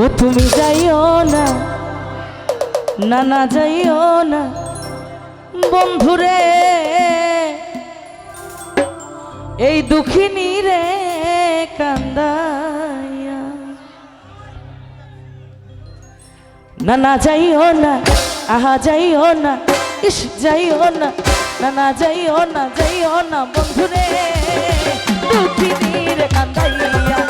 ও তুমি যাইও না না না যাইও না, বন্ধুরে। এই দুঃখিনী রে কান্দাইয়া। না না যাইও না, আহা যাইও না, ইস যাইও না না না যাইও না যাইও না, বন্ধুরে। দুঃখিনী রে কান্দাইয়া।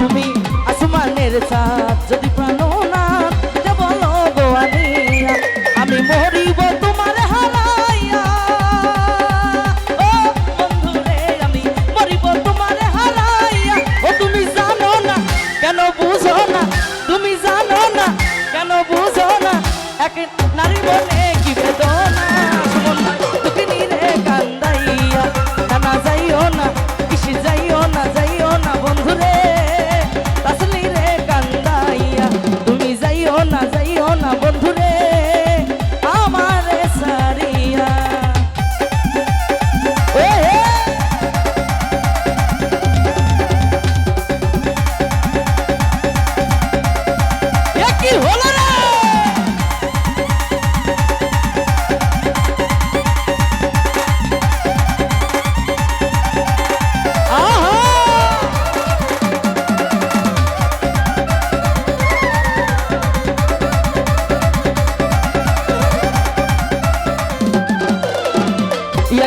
তুমি আসমানের চাঁদ যদি প্রাণ না বলো গো আমি মরিব তোমার হারাইয়া ও বন্ধুরে, আমি মরিব তোমার হারাইয়া ও তুমি জানো না, কেন বুঝো না? তুমি জানো না, কেন বুঝো না? এক নারী বলে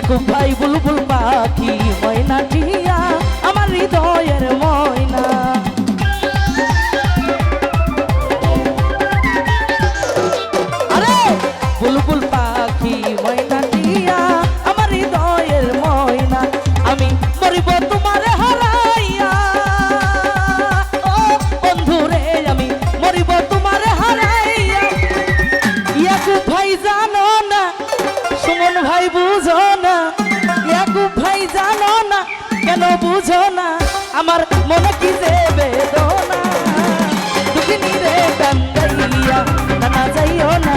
ইয়াকুব ভাই বুলবুল পাখি ময়না টিয়া আমার হৃদয়ের ময়না আমার মনে কি যে বেদনা? দুঃখিনী রে না যাইও না।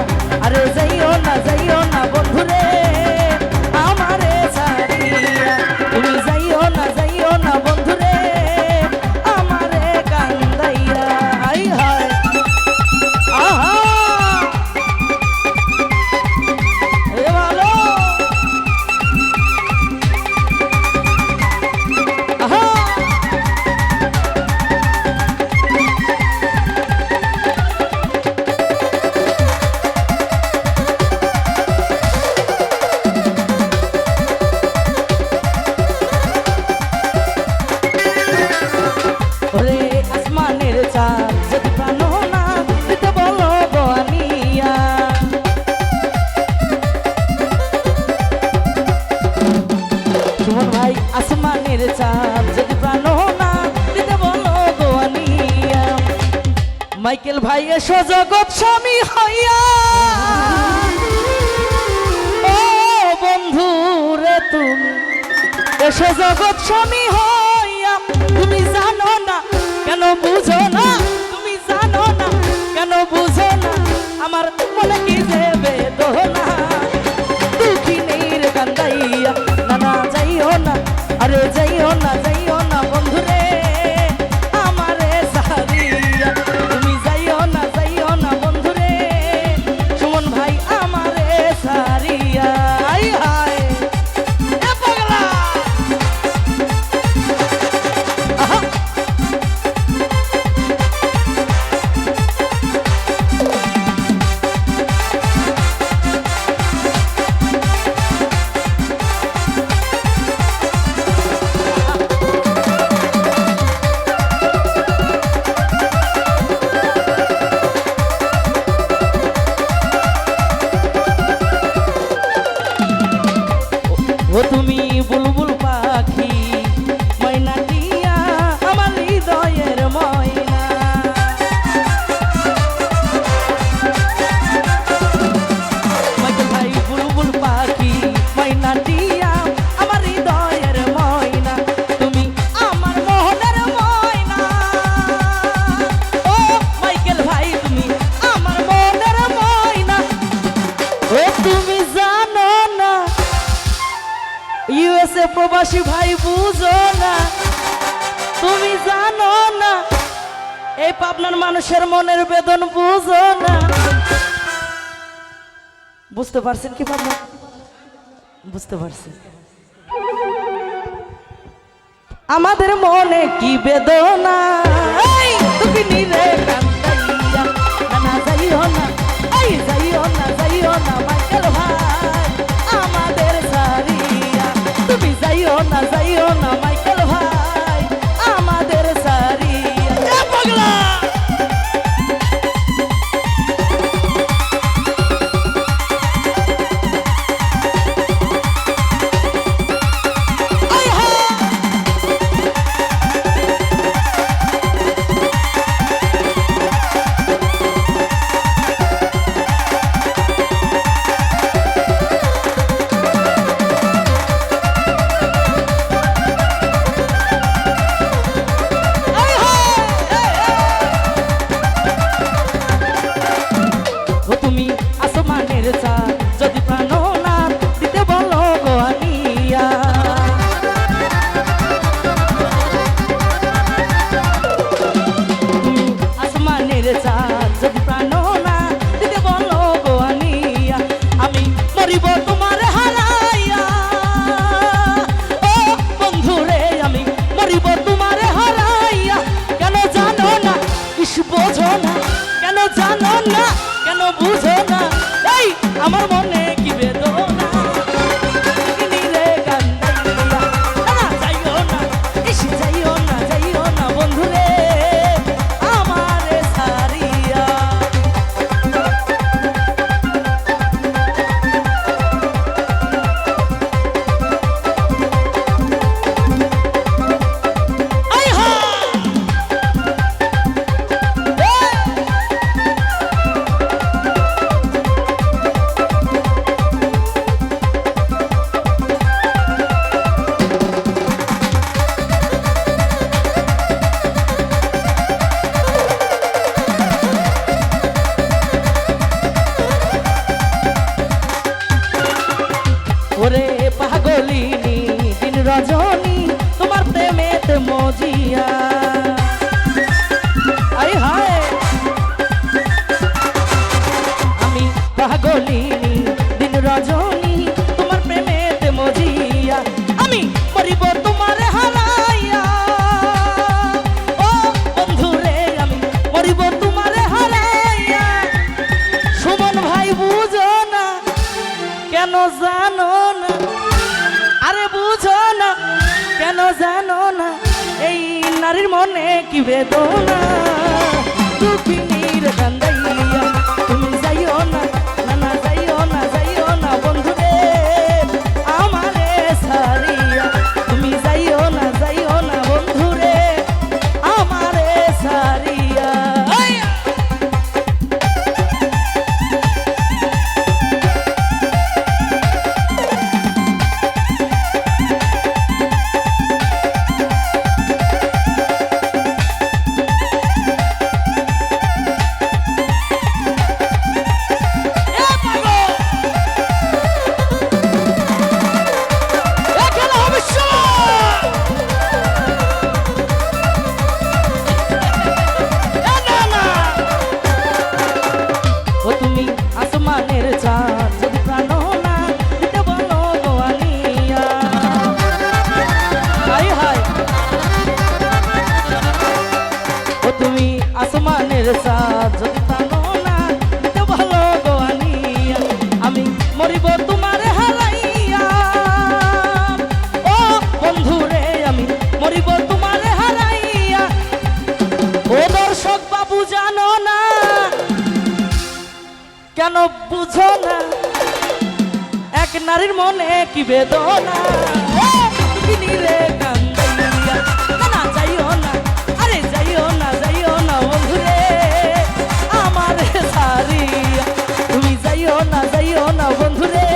মাইকেল ভাই এসো জগৎ স্বামী হইয়া। ও বন্ধু রে তুমি এসো জগৎ স্বামী হইয়া। তুমি জানো না, কেন বুঝো না? তুমি জানো না, কেন বুঝো না? আমার মনে কি দেবে বেদনা। ও তুমি বুলবুল ভালোবাসি ভাই, বুঝো না। তুমি জানো না। এই পাবনার মানুষের মনের বেদন, বুঝো না। বুঝতে পারছেন কি পাবনা? বুঝতে পারছেন। আমাদের মনে কি বেদনা? তুমি নিজে না? কেন জানো না? কেন বুঝো না? এই আমার মনে রজনী, তোমার প্রেমেতে মজিয়া। আই হায়! আমি পাগলিনী দিন রজনী, তোমার প্রেমেতে মজিয়া। আমি মরিব নারীর মনে কি বেদনা? নারীর মনে কি বেদনা দুঃখিনী রে কান্দাইয়া না যাইও না আরে যাইও না যাইও না বন্ধুরে আমার সারিয়া তুমি যাইও তুমি বন্ধুরে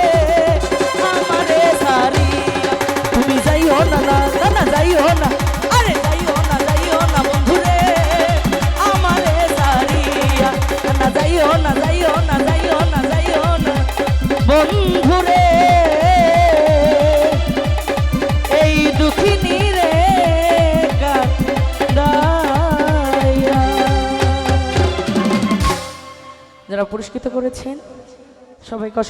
করেছেন। সবাইকে অসংখ্য